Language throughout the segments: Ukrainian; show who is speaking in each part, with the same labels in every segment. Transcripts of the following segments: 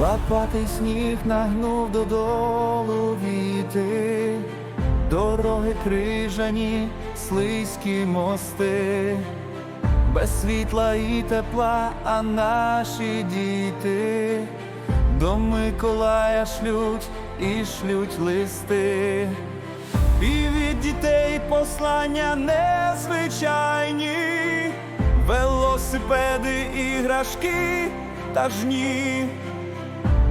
Speaker 1: Лопатий сніг нагнув додолу віти, дороги крижані, слизькі мости, без світла і тепла, а наші діти до Миколая шлють і шлють листи. І від дітей послання незвичайні, велосипеди, іграшки та жні.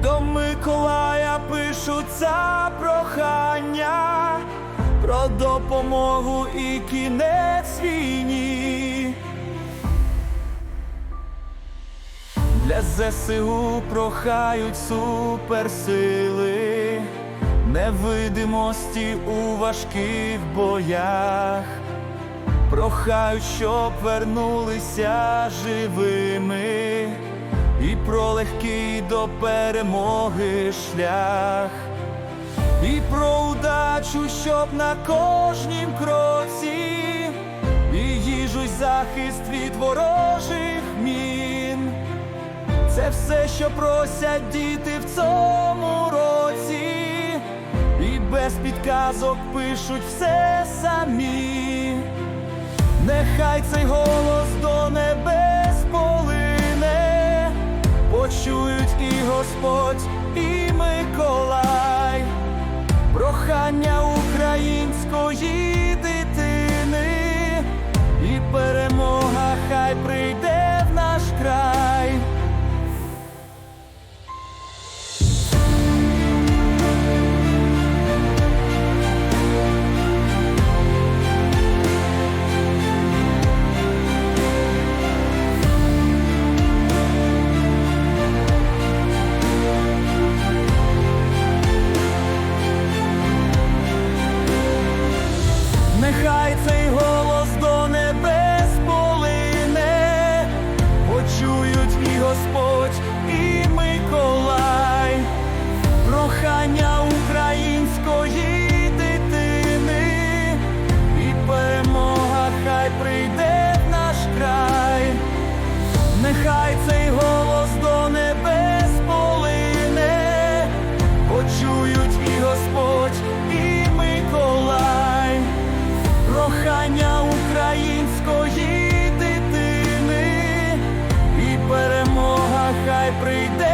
Speaker 1: До Миколая пишуться прохання про допомогу і кінець війні. Для ЗСУ прохають суперсили, невидимості у важких боях, прохають, щоб вернулися живими, і про легкий до перемоги шлях, і про удачу, щоб на кожнім кроці, і їжу й захист від ворожих мін. Це все, що просять діти в цьому році, і без підказок пишуть все самі. Нехай цей голос до небес Господь, і Миколай, прохання української Нехай цей голос до небес полине, почують і Господь, і Миколай, прохання української дитини, і перемога хай прийде в наш край, нехай цей прийде в наш край.